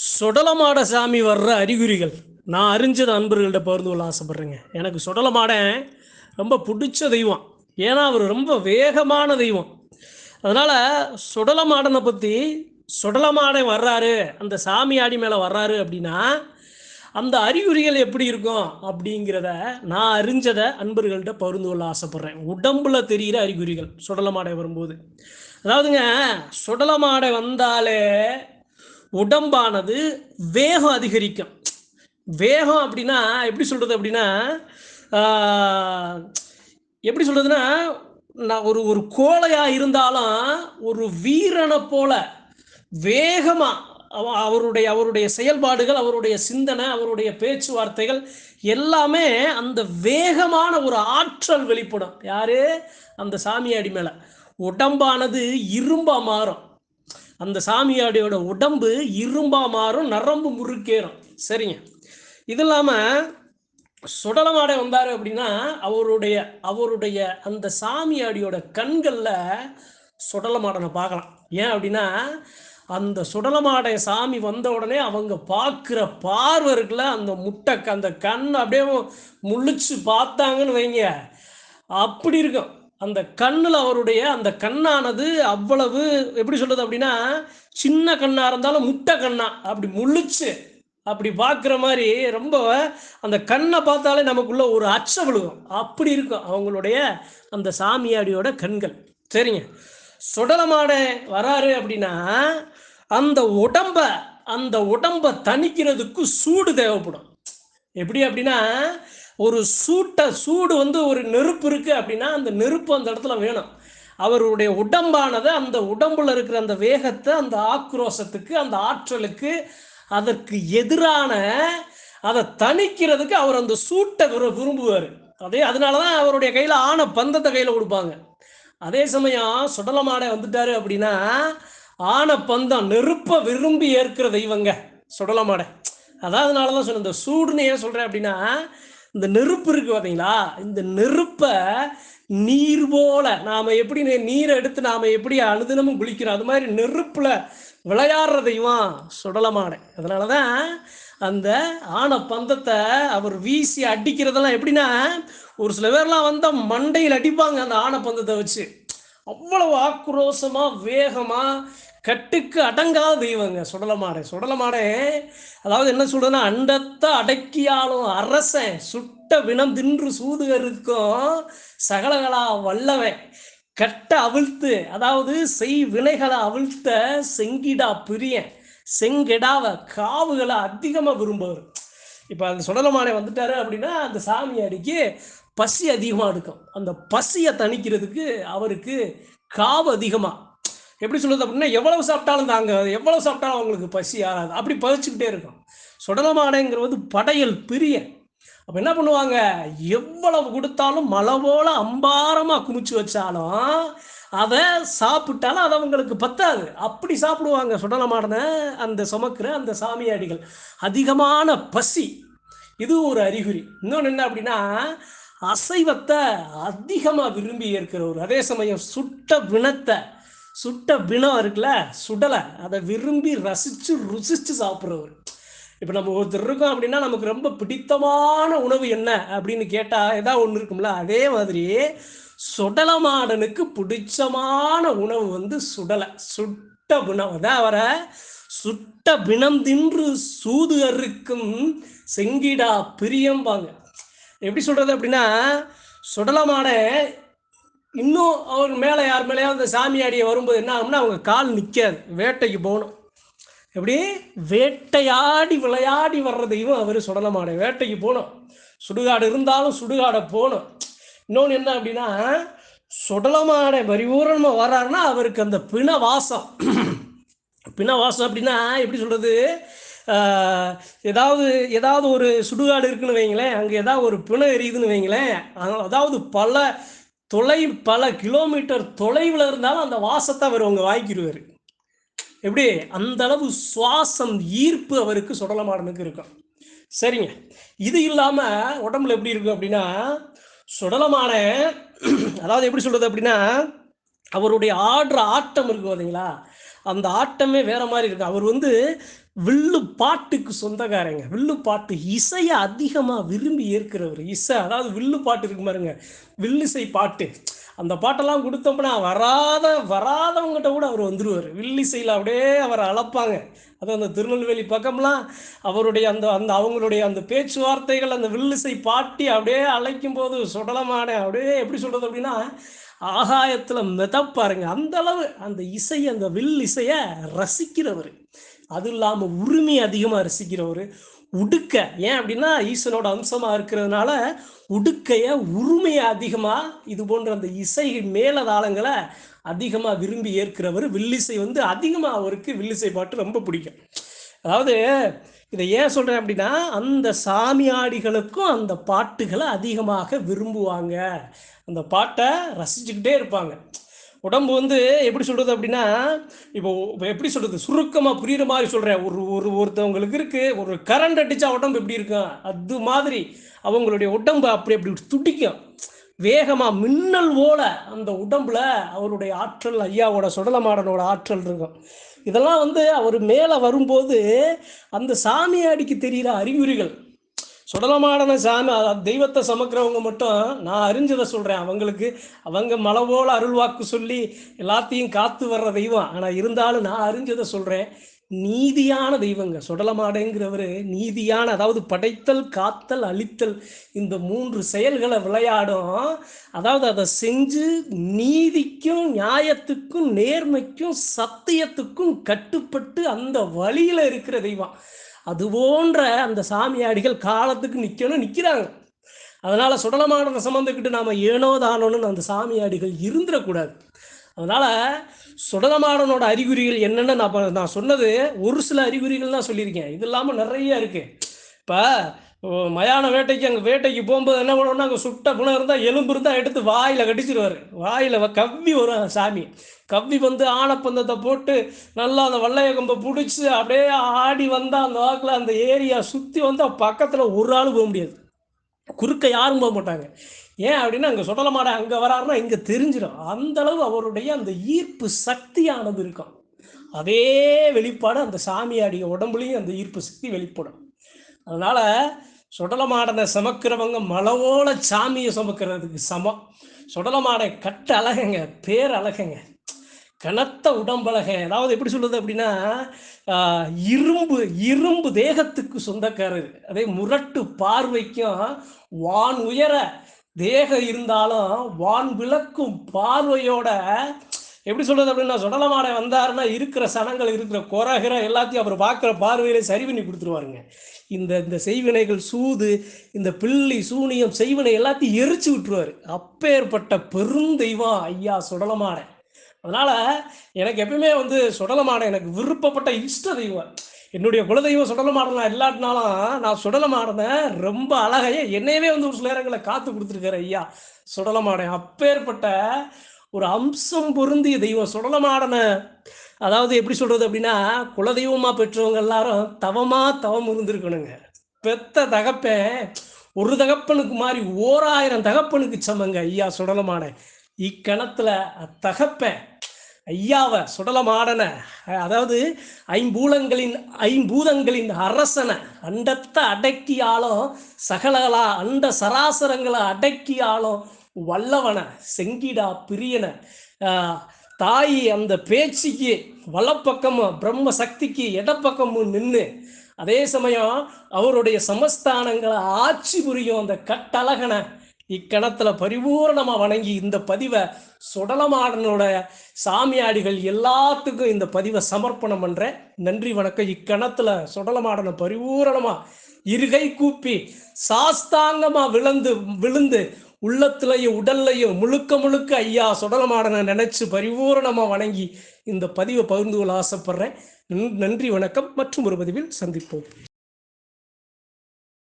சுடலமாட சாமி வர்ற அறிகுறிகள். நான் அறிஞ்சது நண்பர்கள்ட்ட பகிர்ந்து கொள்ள ஆசைப்பட்றேங்க. எனக்கு சுடலமாடன் ரொம்ப பிடிச்ச தெய்வம். ஏன்னா அவர் ரொம்ப வேகமான தெய்வம். அதனால் சுடலமாடனை பற்றி சுடலமாடன் வர்றாரு அந்த சாமியாடி மேலே வர்றாரு அப்படின்னா அந்த அறிகுறிகள் எப்படி இருக்கும் அப்படிங்கிறத நான் அறிஞ்சதை அன்பர்கள்ட்ட பகிர்ந்து கொள்ள ஆசைப்பட்றேன். உடம்புல தெரிகிற அறிகுறிகள் சுடலமாடை வரும்போது. அதாவதுங்க சுடலமாடை வந்தாலே உடம்பானது வேகம் அதிகரிக்கும். வேகம் அப்படின்னா எப்படி சொல்கிறது அப்படின்னா எப்படி சொல்கிறதுன்னா நான் ஒரு ஒரு கோழையாக இருந்தாலும் ஒரு வீரனை போல வேகமாக அவருடைய அவருடைய செயல்பாடுகள் அவருடைய சிந்தனை அவருடைய பேச்சுவார்த்தைகள் எல்லாமே அந்த வேகமான ஒரு ஆற்றல் வெளிப்படும். யாரு? அந்த சாமியாடி மேலே. உடம்பானது இரும்பா மாறும். அந்த சாமியாடியோட உடம்பு இரும்பா மாறும் நரம்பு முறுக்கேறும். சரிங்க. இது இல்லாமல் சுடலமாடை வந்தார் அப்படின்னா அவருடைய அவருடைய அந்த சாமியாடியோட கண்களில் சுடலமாடனை பார்க்கலாம். ஏன் அப்படின்னா அந்த சுடலமாடை சாமி வந்த உடனே அவங்க பார்க்குற பார்வை இருக்குல்ல அந்த முட்டை அந்த கண் அப்படியே முழிச்சு பார்த்தாங்கன்னு வைங்க. அப்படி இருக்கும். அந்த கண்ணில் அவருடைய அந்த கண்ணானது அவ்வளவு எப்படி சொல்றது அப்படின்னா சின்ன கண்ணா இருந்தாலும் முட்டை கண்ணா. அப்படி முழிச்சு அப்படி பார்க்குற மாதிரி ரொம்ப அந்த கண்ணை பார்த்தாலே நமக்குள்ள ஒரு அச்ச விழுகும். அப்படி இருக்கும் அவங்களுடைய அந்த சாமியாடியோட கண்கள். சரிங்க. சுடலமாட வராரு அப்படின்னா அந்த உடம்ப அந்த உடம்ப தணிக்கிறதுக்கு சூடு தேவைப்படும். எப்படி அப்படின்னா ஒரு சூட்டை சூடு வந்து ஒரு நெருப்பு இருக்குது அப்படின்னா அந்த நெருப்பு அந்த இடத்துல வேணும். அவருடைய உடம்பானது அந்த உடம்புல இருக்கிற அந்த வேகத்தை அந்த ஆக்ரோஷத்துக்கு அந்த ஆற்றலுக்கு அதற்கு எதிரான அதை தணிக்கிறதுக்கு அவர் அந்த சூட்டை விரு- விரும்புவார். அதே அதனால தான் அவருடைய கையில் ஆன பந்தத்தை கையில் கொடுப்பாங்க. அதே சமயம் சுடலமாடை வந்துட்டாரு அப்படின்னா ஆன பந்தம் நெருப்பை விரும்பி ஏற்கிற தெய்வங்க சுடலமாடை. அதான் அதனால தான் சொன்னேன் இந்த சூடுன்னு ஏன் சொல்கிறேன் அப்படின்னா இந்த நெருப்பு இருக்கு பார்த்தீங்களா இந்த நெருப்பை நீர் போல நாம் எப்படி நீரை எடுத்து நாம் எப்படி அனுதினமும் குளிக்கிறோம்? அது மாதிரி நெருப்பில் விளையாடுறதையும் சுடலமான சுடலமாடை அதனால தான் அந்த ஆன பந்தத்தை அவர் வீசி அடிக்கிறதெல்லாம் எப்படின்னா ஒரு சில பேர்லாம் வந்தால் மண்டையில் அடிப்பாங்க அந்த ஆன பந்தத்தை வச்சு. அவ்வளவு ஆக்ரோஷமா வேகமா கட்டுக்கு அடங்காத தெய்வங்க. சுடலமாடை சுடலமாடை. அதாவது என்ன சொல்றதுன்னா அண்டத்தை அடக்கியாலும் அரசன் சுட்ட வினம் தின்று சூதுகருக்கும் சகலகளா வல்லவன். கட்ட அவிழ்த்து அதாவது செய் வினைகளை அவிழ்த்த செங்கிடா பிரியன். செங்கெடாவ காவுகளை அதிகமாக விரும்புவார். இப்போ அந்த சுடலமானை வந்துட்டாரு அப்படின்னா அந்த சாமியாடிக்கு பசி அதிகமாக எடுக்கும். அந்த பசியை தணிக்கிறதுக்கு அவருக்கு காவு அதிகமாக எப்படி சொல்றது அப்படின்னா எவ்வளவு சாப்பிட்டாலும் தாங்க எவ்வளவு சாப்பிட்டாலும் அவங்களுக்கு பசி ஆகாது. அப்படி பதிச்சுக்கிட்டே இருக்கும். சுடலமாடைங்கிறது படையல் பிரிய. அப்போ என்ன பண்ணுவாங்க? எவ்வளவு கொடுத்தாலும் மலை போல அம்பாரமாக குமிச்சு வச்சாலும் அதை சாப்பிட்டாலும் அது அவங்களுக்கு பத்தாது. அப்படி சாப்பிடுவாங்க சுடலமாடனை அந்த சுமக்கிற அந்த சாமியாடிகள். அதிகமான பசி. இது ஒரு அறிகுறி. இன்னொன்று என்ன அப்படின்னா அசைவத்தை அதிகமாக விரும்பி ஏற்கிறவர் அதே சமயம் சுட்ட வினத்தை சுட்ட பிணம் இருக்குல்ல சுடலை. அதை விரும்பி ரசித்து ருசித்து சாப்பிட்றவர். இப்போ நம்ம ஒருத்தர் இருக்கோம் அப்படின்னா நமக்கு ரொம்ப பிடித்தமான உணவு என்ன அப்படின்னு கேட்டால் ஏதாவது ஒன்று இருக்கும்ல அதே மாதிரி சுடலமாடனுக்கு பிடிச்சமான உணவு வந்து சுடலை. சுட்ட பிணம் அதான் அவரை சுட்ட பிணம் தின்று சூது அறுக்கும் செங்கிடா பிரியம்பாங்க எப்படி சொல்கிறது அப்படின்னா சுடலமாடை இன்னும் அவர் மேலே யார் மேலேயாவது அந்த சாமியாடியை வரும்போது என்ன ஆகும்னா அவங்க கால் நிற்காது வேட்டைக்கு போகணும். எப்படி? வேட்டையாடி விளையாடி வர்றதையும் அவர் சுடலமாடை. வேட்டைக்கு போகணும். சுடுகாடு இருந்தாலும் சுடுகாடை போகணும். இன்னொன்று என்ன அப்படின்னா சுடலமாடை பரிபூரணமாக வர்றாருன்னா அவருக்கு அந்த பிண வாசம் பிண வாசம் அப்படின்னா எப்படி சொல்கிறது ஏதாவது ஏதாவது ஒரு சுடுகாடு இருக்குன்னு வைங்களேன். அங்கே ஏதாவது ஒரு பிணம் எரியுதுன்னு வைங்களேன். அதாவது பல தொலை பல கிலோமீட்டர் தொலைவில் இருந்தாலும் அந்த வாசத்தை அவர் அவங்க வாய்க்கிடுவார் எப்படி? அந்த அளவு சுவாசம் ஈர்ப்பு அவருக்கு சுடலமாடனுக்கு இருக்கும். சரிங்க. இது இல்லாமல் உடம்புல எப்படி இருக்கும் அப்படின்னா சுடலமான அதாவது எப்படி சொல்கிறது அப்படின்னா அவருடைய ஆடுற ஆட்டம் இருக்கு பார்த்தீங்களா அந்த ஆட்டமே வேற மாதிரி இருக்கு. அவர் வந்து வில்லு பாட்டுக்கு சொந்தக்காரங்க. வில்லு பாட்டு இசையை அதிகமாக விரும்பி ஏற்கிறவர். இசை அதாவது வில்லு பாட்டு இருக்கு பாருங்க. வில்லிசை பாட்டு. அந்த பாட்டெல்லாம் கொடுத்தோம்னா வராத வராதவங்ககிட்ட கூட அவர் வந்துடுவார் வில்லிசையில் அப்படியே அவரை அளப்பாங்க. அது அந்த திருநெல்வேலி பக்கம்லாம் அவருடைய அந்த அந்த அவங்களுடைய அந்த பேச்சுவார்த்தைகள் அந்த வில்லிசை பாட்டி அப்படியே அழைக்கும் போது சுடலமான அப்படியே எப்படி சொல்கிறது அப்படின்னா ஆகாயத்தில் மிதப்பாருங்க. அந்த அளவு அந்த இசையை அந்த வில் இசையை ரசிக்கிறவர். அது இல்லாமல் உரிமை அதிகமாக ரசிக்கிறவர் உடுக்க. ஏன் அப்படின்னா ஈசனோட அம்சமாக இருக்கிறதுனால உடுக்கைய உரிமையை அதிகமாக இது போன்ற அந்த இசை மேலதாளங்களை அதிகமாக விரும்பி ஏற்கிறவர் வில்லிசை வந்து அதிகமாக அவருக்கு வில்லிசை பாட்டு ரொம்ப பிடிக்கும். அதாவது இதை ஏன் சொல்கிறேன் அப்படின்னா அந்த சாமியாடிகளுக்கும் அந்த பாட்டுகளை அதிகமாக விரும்புவாங்க. அந்த பாட்டை ரசிச்சுக்கிட்டே இருப்பாங்க. உடம்பு வந்து எப்படி சொல்கிறது அப்படின்னா இப்போ இப்போ எப்படி சொல்கிறது சுருக்கமாக புரியுற மாதிரி சொல்கிறேன் ஒரு ஒரு ஒருத்தவங்களுக்கு இருக்குது ஒரு கரண்ட் அடித்தா உடம்பு எப்படி இருக்கும்? அது மாதிரி அவங்களுடைய உடம்பு அப்படி அப்படி துடிக்கும். வேகமாக மின்னல் போல அந்த உடம்புல அவருடைய ஆற்றல் ஐயாவோட சுடலமாடனோட ஆற்றல் இருக்கும். இதெல்லாம் வந்து அவர் மேலே வரும்போது அந்த சாமியாடிக்கு தெரிகிற அறிகுறிகள் சுடலமாடன சாமி தெய்வத்தை சமக்கிறவங்க மட்டும் நான் அறிஞ்சதை சொல்கிறேன் அவங்களுக்கு அவங்க மலை போல அருள்வாக்கு சொல்லி எல்லாத்தையும் காத்து வர்ற தெய்வம். ஆனால் இருந்தாலும் நான் அறிஞ்சதை சொல்கிறேன் நீதியான தெய்வங்க. சுடலமாடங்கிறவர் நீதியான அதாவது படைத்தல் காத்தல் அழித்தல் இந்த மூன்று செயல்களை விளையாடும். அதாவது அதை செஞ்சு நீதிக்கும் நியாயத்துக்கும் நேர்மைக்கும் சத்தியத்துக்கும் கட்டுப்பட்டு அந்த வழியில் இருக்கிற தெய்வம். அது போன்ற அந்த சாமியாடிகள் காலத்துக்கு நிற்கணும் நிற்கிறாங்க அதனால் சுடலமானதை சம்மந்துக்கிட்டு நாம் ஏனோ தானோன்னு அந்த சாமியாடிகள் இருந்துடக்கூடாது. அதனால் சுடலமாடனோட அறிகுறிகள் என்னென்னு நான் நான் சொன்னது ஒரு சில அறிகுறிகள் தான் சொல்லியிருக்கேன். இது இல்லாமல் நிறைய இருக்குது இப்போ மயான வேட்டைக்கு அங்கே வேட்டைக்கு போகும்போது என்ன பண்ணுவோம்னா அங்கே சுட்ட புணம் இருந்தால் எலும்பு இருந்தால் எடுத்து வாயில் கடிச்சிருவார். வாயில் கவ்வி வரும் சாமி. கவ்வி வந்து ஆனப்பந்தத்தை போட்டு நல்லா அந்த வள்ளைய கம்பை பிடிச்சி அப்படியே ஆடி வந்தால் அந்த வாக்கில் அந்த ஏரியா சுற்றி வந்தால் பக்கத்தில் ஒரு ஆள் போக முடியாது. குறுக்க யாரும் போக மாட்டாங்க. ஏன் அப்படின்னா அங்கே சுடலமாட அங்கே வராருன்னா இங்கே தெரிஞ்சிடும் அந்தளவு அவருடைய அந்த ஈர்ப்பு சக்தியானது இருக்கும். அதே வெளிப்பாடு அந்த சாமியாடிய உடம்புலையும் அந்த ஈர்ப்பு சக்தி வெளிப்படும். அதனால் சுடலமாடனை சமக்கிறவங்க மலவோல சாமியை சுமக்கிறதுக்கு சமம். சுடலமாடை கட்ட அழகுங்க பேர் அழகங்க. கனத்த உடம்பழக. அதாவது எப்படி சொல்லுது அப்படின்னா இரும்பு இரும்பு தேகத்துக்கு சொந்தக்காரர். அதே முரட்டு பார்வைக்கும் வான் உயர தேகம் இருந்தாலும் வான் விளக்கும் பார்வையோட எப்படி சொல்றது அப்படின்னா சுடலமாடை வந்தாருன்னா இருக்கிற சனங்கள் இருக்கிற குறகிற எல்லாத்தையும் அவர் பார்க்குற பார்வையில சரி பண்ணி கொடுத்துருவாருங்க. இந்த இந்த செய்வினைகள் சூது இந்த பிள்ளி சூனியம் செய்வினை எல்லாத்தையும் எரிச்சு விட்டுருவார். அப்பேற்பட்ட பெருந்தெய்வம் ஐயா சுடலமான அதனால் எனக்கு எப்பயுமே வந்து சுடலமான எனக்கு விருப்பப்பட்ட இஷ்ட தெய்வம். என்னுடைய குலதெய்வம் சுடலமாடலாம் இல்லாட்டினாலும் நான் சுடலமாடனை ரொம்ப அழகையே என்னையவே வந்து ஒரு சில நேரங்களில் காத்து கொடுத்துருக்காரு ஐயா சுடலமாடை அப்பேற்பட்ட ஒரு அம்சம் பொருந்திய தெய்வம் சுடலமாடன. அதாவது எப்படி சொல்றது அப்படின்னா குலதெய்வமா பெற்றவங்க எல்லாரும் தவமா தவம் இருந்திருக்கணுங்க. பெத்த தகப்பன் ஒரு தகப்பனுக்கு மாதிரி ஓராயிரம் தகப்பனுக்கு சமங்க. ஐயா சுடலமான இக்கணத்துல தகப்பன் ஐயாவை சுடலமாடன. அதாவது ஐம்பூலங்களின் ஐம்பூதங்களின் அரசனை அண்டத்தை அடக்கியாலும் சகலகளா அண்ட சராசரங்களை அடக்கியாலும் வல்லவன செங்கிடா பிரியன. தாய் அந்த பேச்சுக்கு வலப்பக்கமும் பிரம்ம சக்திக்கு இடப்பக்கமும் நின்று அதே சமயம் அவருடைய சமஸ்தானங்களை ஆட்சி புரியும் அந்த கட்டழகனை இக்கணத்தில் பரிபூரணமாக வணங்கி இந்த பதிவை சுடலமாடனோட சாமியாடிகள் எல்லாத்துக்கும் இந்த பதிவை சமர்ப்பணம் பண்ணுறேன் நன்றி வணக்கம். இக்கணத்தில் சுடலமாடனை பரிபூரணமாக இருகை கூப்பி சாஸ்தாங்கமாக விழுந்து விழுந்து உள்ளத்துலையும் உடல்லையும் முழுக்க முழுக்க ஐயா சுடலமாடனை நினைச்சு பரிபூரணமாக வணங்கி இந்த பதிவை பகிர்ந்து கொள்ள ஆசைப்படுறேன். நன்றி வணக்கம். மற்றும் ஒரு பதிவில் சந்திப்போம்.